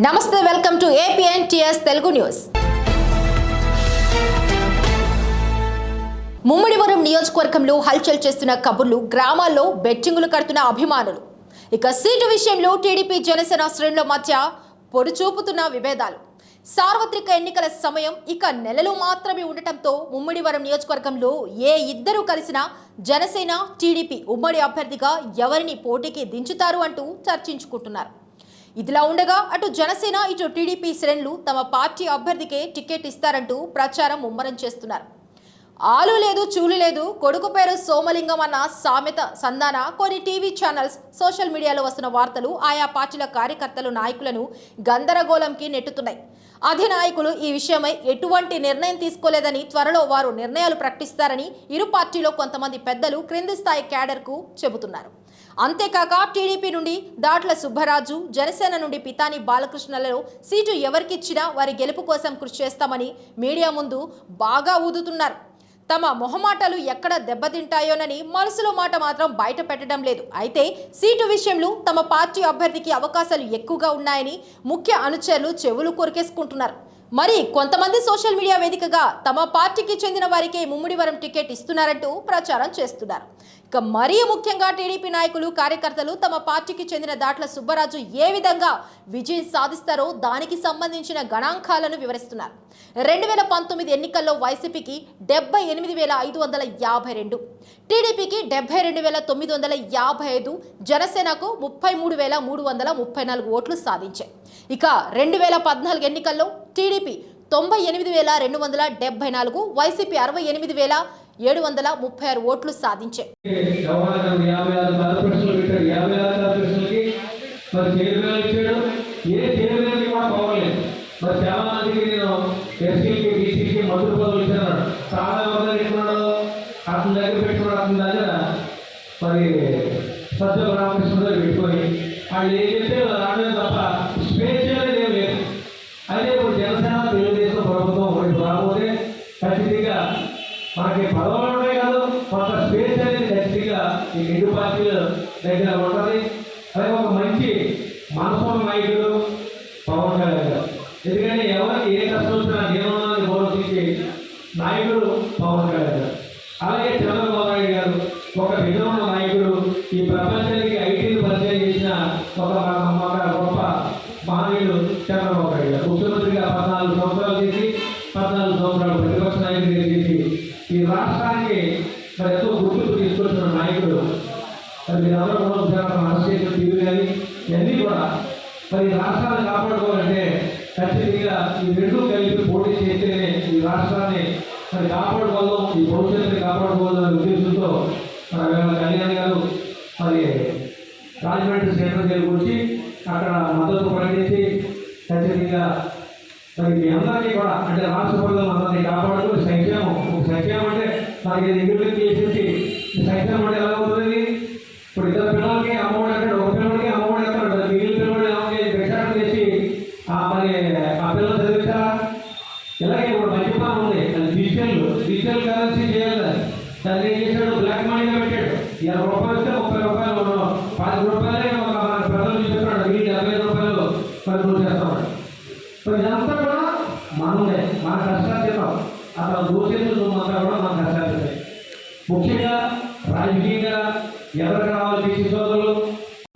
నమస్తే welcome to APNTS Telugu news. Mummidivaram నియోజకవర్గంలో హల్చల్ చేస్తున్న కబుర్లు గ్రామాల్లో బెట్టింగులు కడుతున్న అభిమానులు. ఇక సీటు విషయంలో టీడీపీ జనసేన శ్రేణుల మధ్య పొడిచూపుతున్న విభేదాలు. సార్వత్రిక ఎన్నికల సమయం ఇక నెలలు మాత్రమే ఉండటంతో ముమ్మిడివరం నియోజకవర్గంలో ఏ ఇద్దరు కలిసినా జనసేన టీడీపీ ఉమ్మడి అభ్యర్థిగా ఎవరిని పోటీకి దించుతారు అంటూ చర్చించుకుంటున్నారు. ఇదిలా ఉండగా అటు జనసేన ఇటు టీడీపీ శ్రేణులు తమ పార్టీ అభ్యర్థికే టికెట్ ఇస్తారంటూ ప్రచారం ముమ్మరం చేస్తున్నారు. ఆలు లేదు చూలు లేదు కొడుకు పేరు సోమలింగం అన్న సామెత సంధాన కొన్ని టీవీ ఛానల్స్ సోషల్ మీడియాలో వస్తున్న వార్తలు ఆయా పార్టీల కార్యకర్తలు నాయకులను గందరగోళంకి నెట్టుతున్నాయి. అధినాయకులు ఈ విషయమై ఎటువంటి నిర్ణయం తీసుకోలేదని త్వరలో వారు నిర్ణయాలు ప్రకటిస్తారని ఇరు పార్టీలో కొంతమంది పెద్దలు క్రింది స్థాయి క్యాడర్కు చెబుతున్నారు. అంతేకాక టీడీపీ నుండి దాట్ల సుబ్బరాజు జనసేన నుండి పితాని బాలకృష్ణలలో సీటు ఎవరికిచ్చినా వారి గెలుపు కోసం కృషి చేస్తామని మీడియా ముందు బాగా ఊదుతున్నారు. తమ మొహమాటలు ఎక్కడ దెబ్బతింటాయోనని మనసులో మాట మాత్రం బయట పెట్టడం లేదు. అయితే సీటు విషయంలో తమ పార్టీ అభ్యర్థికి అవకాశాలు ఎక్కువగా ఉన్నాయని ముఖ్య అనుచరులు చెవులు కొరికేసుకుంటున్నారు. మరి కొంతమంది సోషల్ మీడియా వేదికగా తమ పార్టీకి చెందిన వారికే ముమ్మిడివరం టికెట్ ఇస్తున్నారంటూ ప్రచారం చేస్తున్నారు. ఇక మరీ ముఖ్యంగా టీడీపీ నాయకులు కార్యకర్తలు తమ పార్టీకి చెందిన దాట్ల సుబ్బరాజు ఏ విధంగా విజయం సాధిస్తారో దానికి సంబంధించిన గణాంకాలను వివరిస్తున్నారు. రెండు వేల పంతొమ్మిది ఎన్నికల్లో వైసీపీకి డెబ్బై ఎనిమిది వేల ఐదు వందల యాభై రెండు టీడీపీకి డెబ్బై రెండు వేల తొమ్మిది వందల యాభై ఐదు జనసేనకు ముప్పై మూడు వేల మూడు వందల ముప్పై నాలుగు ఓట్లు సాధించాయి. ఇక రెండు వేల పద్నాలుగు ఎన్నికల్లో టీడీపీ తొంభై ఎనిమిది వేల రెండు వందల డెబ్బై నాలుగు వైసీపీ అరవై ఎనిమిది వేల ఏడు వందల ముప్పై ఆరు ఓట్లు సాధించే. మరి యాభై ఆరు కార్పొరేషన్లు పెట్టాడు యాభై కార్పొరేషన్లకి మరి చైర్మన్ ఇచ్చాడు ఏ చైర్మన్కి కూడా పోవలేదు మరి చాలా మందికి నేను ఎస్సీకి బీసీకి మంత్రి పదవులు ఇచ్చాను చాలా మంది పెట్టుకున్నాడు అతని దగ్గర పెట్టుకున్నాడు అతని దగ్గర మరి సత్య రామకృష్ణ దగ్గర పెట్టుకొని వాళ్ళు ఏం చెప్తే రావడం తప్ప స్పేస్ అనేది ఏం లేదు అయితే ఇప్పుడు జనసేన తెలుగుదేశం ప్రభుత్వం ఒకటి రాబోతే ఖచ్చితంగా మనకి పదవులు ఉన్నాయి కాదు కొంత స్పేస్ అనేది ఖచ్చితంగా ఈ రెండు పార్టీల దగ్గర ఉంటుంది అదే ఒక మంచి మనసున్న నాయకుడు పవన్ కళ్యాణ్ గారు. ఎందుకంటే ఎవరికి ఏ కష్టం వచ్చినా జీవనాన్ని గౌరవించే నాయకుడు పవన్ కళ్యాణ్ గారు. అలాగే చంద్రబాబు నాయుడు గారు ఒక విధమైన నాయకుడు. ఈ ప్రపంచానికి ఐటీని పరిచయం చేసిన ఒక ఒక గొప్ప మహనీయుడు చంద్రబాబు నాయుడు గారు. ముఖ్యమంత్రిగా పద్నాలుగు సంవత్సరాలు చేసి పద్నాలుగు సంవత్సరాలు ప్రతిపక్ష నాయకుడిగా చేసి ఈ రాష్ట్రానికి మరి ఎంతో గుర్తింపు తీసుకొచ్చిన నాయకుడు మరి మీరందరూ కూడా ఒకసారి అరెస్ట్ చేసిన తీరు కానీ ఇవన్నీ కూడా. మరి రాష్ట్రాన్ని కాపాడుకోవాలంటే ఖచ్చితంగా ఈ రెండు కలిపి పోటీ చేస్తేనే ఈ రాష్ట్రాన్ని మరి కాపాడుకోవాలో ఈ భవిష్యత్తుని కాపాడుకోవాలనే ఉద్దేశంతో మన కళ్యాణ్ గారు మరి రాజమండ్రి సెంటర్ దగ్గరకు వచ్చి అక్కడ మద్దతు ప్రకటించి ఖచ్చితంగా మరి మీ అందరికీ కూడా అంటే రాష్ట్ర ప్రజలు అందరినీ కాపాడుతూ సంక్షేమం సంక్షేమం అంటే మనకి ఇది చేసేసి సంక్షేమం అంటే ఎలా అవుతుంది కంట్రోల్ చేస్తాం. సో ఇదంతా కూడా మనమే మన కష్టార్జితం అతను దూషించడం అంతా కూడా మన కష్టార్జితం ముఖ్యంగా రాజకీయంగా ఎవరికి రావాలి బీసీ సోదరులు?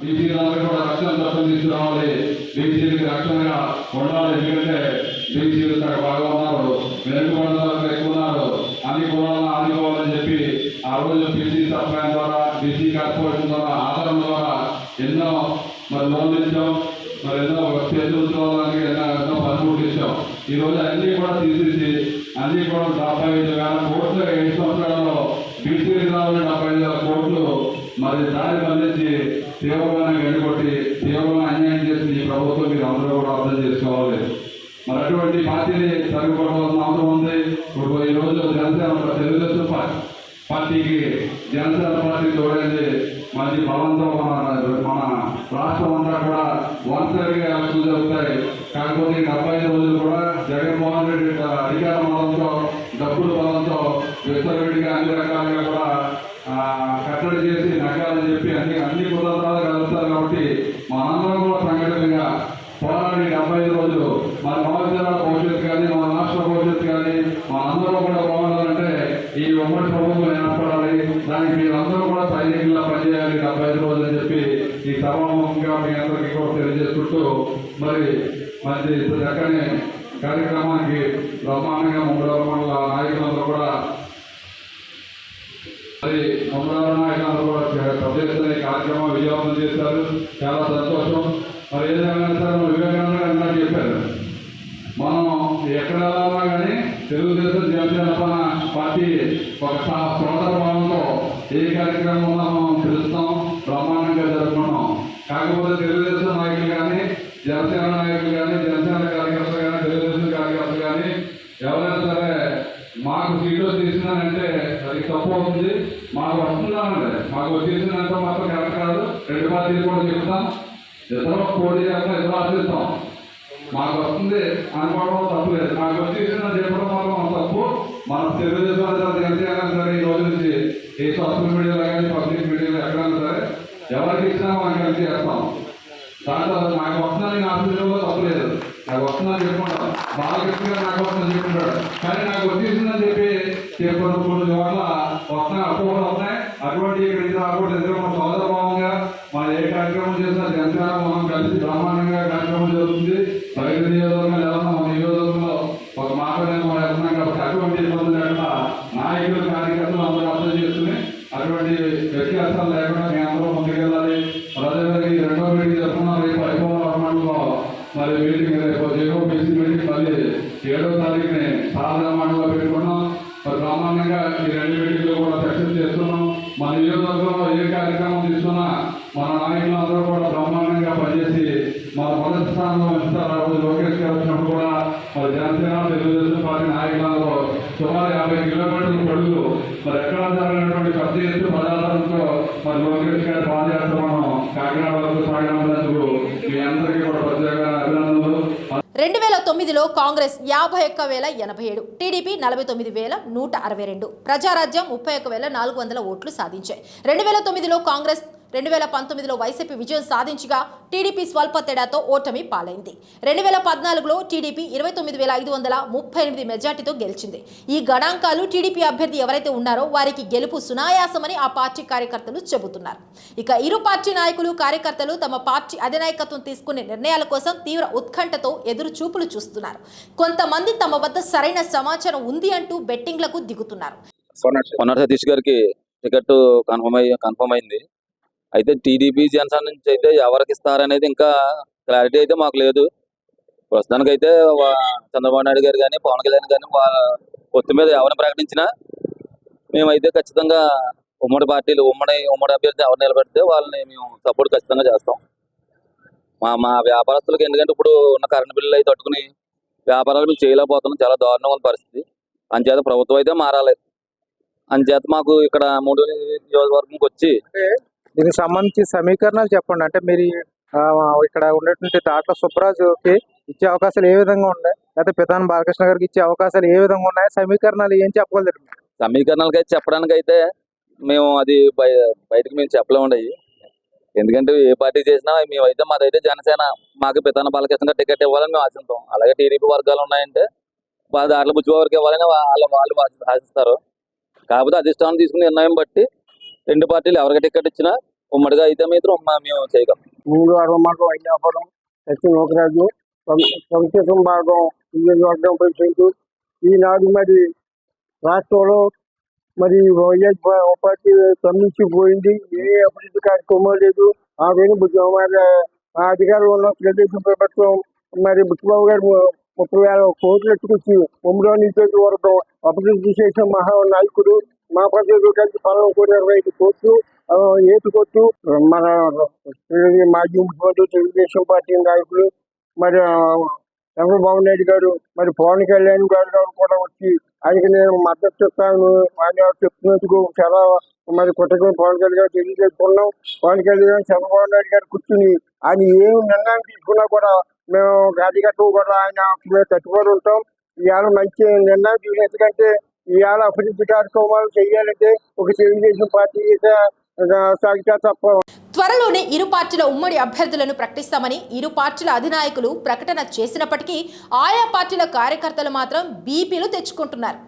బీసీలందరూ కూడా రక్షణ దర్శనం తీసుకురావాలి. బీసీలకు రక్షణగా ఉండాలి. ఎందుకంటే బీసీలు ఇక్కడ బాగా ఉన్నారు. వెనుకబడిన వాళ్ళు ఎక్కువ ఉన్నారు. అన్ని కులాలను ఆదుకోవాలని చెప్పి ఆ రోజు బీసీ సప్లై ద్వారా బీసీ కార్పొరేషన్ అన్ని కూడా డెబ్బై ఐదు వేల కోట్లు ఏడు సంవత్సరాల్లో బీసీలకు రావాలని డెబ్బై ఐదు వేల కోట్లు. మరి దాన్ని బంధించి తీవ్రమైన గడికొట్టి తీవ్రమైన అన్యాయం చేసిన ఈ ప్రభుత్వం మీరు అందరూ కూడా అర్థం చేసుకోవాలి. మరి అటువంటి పార్టీని తగ్గిపోవడం అవసరం ఉంది. ఇప్పుడు ఈ రోజు జనసేన తెలుగుదేశం పార్టీ. పార్టీకి జనసేన పార్టీ తోడైంది. మంచి బలంతో మన మన రాష్ట్రం అంతా కూడా ఒంటరిగా ఎలక్షన్ జరుగుతాయి. కాకపోతే డెబ్బై ఐదు రోజులు కూడా జగన్మోహన్ రెడ్డి అధికారం బలంతో డబ్బుల బలంతో విస్తరెడ్డిగా అన్ని రకాలుగా కూడా ఆ, కట్టడి చేసి నగ్గాలని చెప్పి అన్ని అన్ని కులాలు కలుస్తారు కాబట్టి మనందరం కూడా సంఘటనగా పోరాడి ఉన్నాడు ఈ డెబ్బై ఐదు రోజులు మన పవన్ జిల్లా భవిష్యత్తు కానీ మన రాష్ట్ర భవిష్యత్తు కానీ మన అందరూ కూడా బాగుండాలంటే ఈ ఉమ్మడి ప్రభుత్వం ఏర్పడాలి దానికి మీరందరూ కూడా సైనికుల్లా పనిచేయాలి డెబ్బై ఐదు రోజులు అని చెప్పి ఈ సభాముఖంగా మీ అందరికీ కూడా తెలియజేసుకుంటూ మరి మంచి చక్కని కార్యక్రమానికి బ్రహ్మాండంగా ముందు మండల నాయకులందరూ కూడా మరి అమరావతి నాయకులందరూ కూడా ప్రదేశం కార్యక్రమం విజయవంతం చేశారు. చాలా సంతోషం. మరి ఏదైనా సరే వివేకానంద గారు చెప్పారు. మనం ఎక్కడ వెళ్ళాలన్నా కానీ తెలుగుదేశం జనసేన పార్టీ ఒక సా- సోదర భావంతో ఏ కార్యక్రమం ఉన్నా మనం పిలుస్తాం బ్రహ్మాండంగా జరుపుకున్నాం కాకపోతే తెలుగుదేశం నాయకులు కానీ జనసేన నాయకులు కానీ జనసేన కార్యకర్తలు కానీ తెలుగుదేశం కార్యకర్తలు కానీ ఎవరైనా సరే మాకు సీట్లో తీసినానంటే అది తప్పు అవుతుంది మాకు వస్తున్నానండి మాకు వచ్చేసినంత మాత్రం కరెక్ట్ కాదు రెండు పార్టీలు కూడా చెప్తాం ఇద్దరు పోటీ చేస్తాం ఇద్దరు ఆశిస్తాం మాకు వస్తుంది అనుకోవడం తప్పు లేదు. నాకు వచ్చి వచ్చేసిన చెప్పడం వల్ల మన తప్పు మన తెలుగుదేశం అనేది అయినా సరే ఈ రోజు నుంచి ఏ సోషల్ మీడియాలో కానీ పబ్లిక్ మీడియాలో ఎక్కడైనా సరే ఎవరికి ఇచ్చినా మనం కలిసి చేస్తాం. దాంట్లో నాకు వస్తుందని నా ఆఫీసులో తప్పు లేదు. నాకు వస్తుందని చెప్పుకుంటాం. బాలకృష్ణ గారు నాకు వస్తుందని చెప్పుకుంటాడు. కానీ నాకు వచ్చేసిందని చెప్పి చెప్పిన కొన్ని చోట్ల వస్తున్నాయి అపోహలు వస్తున్నాయి. అటువంటి ఇక్కడ ఇది రాకూడదు. ఎందుకంటే మన సోదర భావంగా మనం ఏ కార్యక్రమం చేసినా జనసేన మనం కలిసి బ్రహ్మాండంగా కార్యక్రమం జరుగుతుంది. స్థానంలో లోకేష్ గారు వచ్చినప్పుడు కూడా మరి జనసేన తెలుగుదేశం పార్టీ నాయకులలో సుమారు యాభై కిలోమీటర్ల పొడుగు. మరి ఎక్కడ జరిగినటువంటి పెద్ద ఎత్తు పదార్థాలతో మరి లోకేష్ గారి పాదయాత్ర మనం కాకినాడ వరకు సాగినందుకు మీ అందరికీ కూడా ప్రత్యేక అభినందనలు. రెండు వేల తొమ్మిదిలో కాంగ్రెస్ యాభై ఒక్క వేల ఎనభై ఏడు టీడీపీ నలభై తొమ్మిది వేల నూట అరవై రెండు ప్రజారాజ్యం ముప్పై ఒక్క వేల నాలుగు వందల ఓట్లు సాధించాయి. రెండు వేల తొమ్మిదిలో కాంగ్రెస్ రెండు వేల పంతొమ్మిదిలో వైసీపీ విజయం సాధించగా టీడీపీ స్వల్ప తేడాతో ఓటమి పాలైంది. రెండు వేల పద్నాలుగులో టీడీపీ ఇరవై తొమ్మిది వేల ఐదు వందల ముప్పై ఎనిమిది మెజార్టీతో గెలిచింది. ఈ గణాంకాలు టీడీపీ అభ్యర్థి ఎవరైతే ఉన్నారో వారికి గెలుపు సునాయాసమని ఆ పార్టీ కార్యకర్తలు చెబుతున్నారు. ఇక ఇరు పార్టీ నాయకులు కార్యకర్తలు తమ పార్టీ అధినాయకత్వం తీసుకునే నిర్ణయాల కోసం తీవ్ర ఉత్కంఠతో ఎదురు చూపులు చూస్తున్నారు. కొంతమంది తమ వద్ద సరైన సమాచారం ఉంది అంటూ బెట్టింగ్లకు దిగుతున్నారు. సతీష్ గారికి టికెట్ కన్ఫర్మ్ అయ్యి కన్ఫర్మ్ అయింది. అయితే టీడీపీ జనసేన నుంచి అయితే ఎవరికి ఇస్తారనేది ఇంకా క్లారిటీ అయితే మాకు లేదు. ప్రస్తుతానికి అయితే చంద్రబాబు నాయుడు గారు కానీ పవన్ కళ్యాణ్ కానీ వాళ్ళ పొత్తు మీద ఎవరిని ప్రకటించినా మేమైతే ఖచ్చితంగా ఉమ్మడి పార్టీలు ఉమ్మడి ఉమ్మడి అభ్యర్థి ఎవరు నిలబెడితే వాళ్ళని మేము సపోర్ట్ ఖచ్చితంగా చేస్తాం. మా మా వ్యాపారస్తులకు ఎందుకంటే ఇప్పుడు ఉన్న కరెంట్ బిల్లులు అయితే తట్టుకుని వ్యాపారాలు మేము చేయలేకపోతున్నాం. చాలా దారుణంగా ఉన్న పరిస్థితి. అంచేత ప్రభుత్వం అయితే మారాలి. అంచేత మాకు ఇక్కడ మూడు నియోజకవర్గంకి వచ్చి దీనికి సంబంధించి సమీకరణాలు చెప్పండి. అంటే మీరు ఇక్కడ ఉన్నటువంటి దాట్ల సుబ్బరాజుకి ఇచ్చే అవకాశాలు ఏ విధంగా ఉన్నాయి? లేకపోతే పితాన్ బాలకృష్ణ గారికి ఇచ్చే అవకాశాలు ఏ విధంగా ఉన్నాయి? సమీకరణాలు ఏం చెప్పగలరు సమీకరణాలకి అయితే చెప్పడానికి అయితే మేము అది బయ బయటకు మేము చెప్పలేమండి. ఎందుకంటే ఏ పార్టీ చేసినా మేమైతే మాదైతే జనసేన మాకు పితాన బాలకృష్ణ గారు టికెట్ ఇవ్వాలని మేము ఆశిస్తాం అలాగే టీడీపీ వర్గాలు ఉన్నాయంటే వాళ్ళ దాంట్లో బుచ్చిబాబుకి ఇవ్వాలని వాళ్ళు వాళ్ళు ఆశిస్తారు. కాకపోతే అధిష్టానం తీసుకున్న నిర్ణయం బట్టి రెండు పార్టీలు ఎవరికి టికెట్ ఇచ్చినా ఉమ్మడిగా అయితే మాత్రం మేము చేయగలం. మూడు అరవై మార్గం అయ్యాపురం ఎస్టీ నూకరాజు సంక్షేమ భాగం నియోజకవర్గం ప్రెసిడెంట్. ఈనాడు మరి రాష్ట్రంలో మరి వైఎస్ పార్టీ స్పందించిపోయింది ఏ అభివృద్ధి కార్యక్రమం లేదు. ఆ వేణు మరి ఆ అధికారంలో ఉన్న తెలుగుదేశం ప్రభుత్వం మరి బుచ్చిబాబు గారు ముప్పై వేల కోట్లు ఎత్తుకొచ్చి ఉమ్మడి నియోజకవర్గం అభివృద్ధి చేసిన మహా నాయకుడు. మా ప్రజలు కలిసి పొలం కూడా ఇరవై ఐదు కోట్లు ఏటు కొట్టు మన మాజీ ముఖ్యమంత్రి తెలుగుదేశం పార్టీ నాయకులు మరి చంద్రబాబు నాయుడు గారు మరి పవన్ కళ్యాణ్ గారు గారు కూడా వచ్చి ఆయనకి నేను మద్దతు ఇస్తాను. ఆయన చెప్తున్నందుకు చాలా మరి కొట్టగా పవన్ కళ్యాణ్ గారు తెలియజేసుకున్నాం. పవన్ కళ్యాణ్ చంద్రబాబు నాయుడు గారు కూర్చుని ఆయన ఏం నిర్ణయం తీసుకున్నా కూడా మేము కార్యకర్తలు కూడా ఆయన మేము తట్టుకొని ఉంటాం. ఇవాళ మంచి నిర్ణయం తీసుకుని ఎందుకంటే ఇవాళ అభివృద్ధి కార్యక్రమాలు చేయాలంటే ఒక తెలుగుదేశం పార్టీ సాగితే తప్ప త్వరలోనే ఇరు పార్టీల ఉమ్మడి అభ్యర్థులను ప్రకటిస్తామని ఇరు పార్టీల అధినాయకులు ప్రకటన చేసినప్పటికీ ఆయా పార్టీల కార్యకర్తలు మాత్రం బీపీలు తెచ్చుకుంటున్నారు.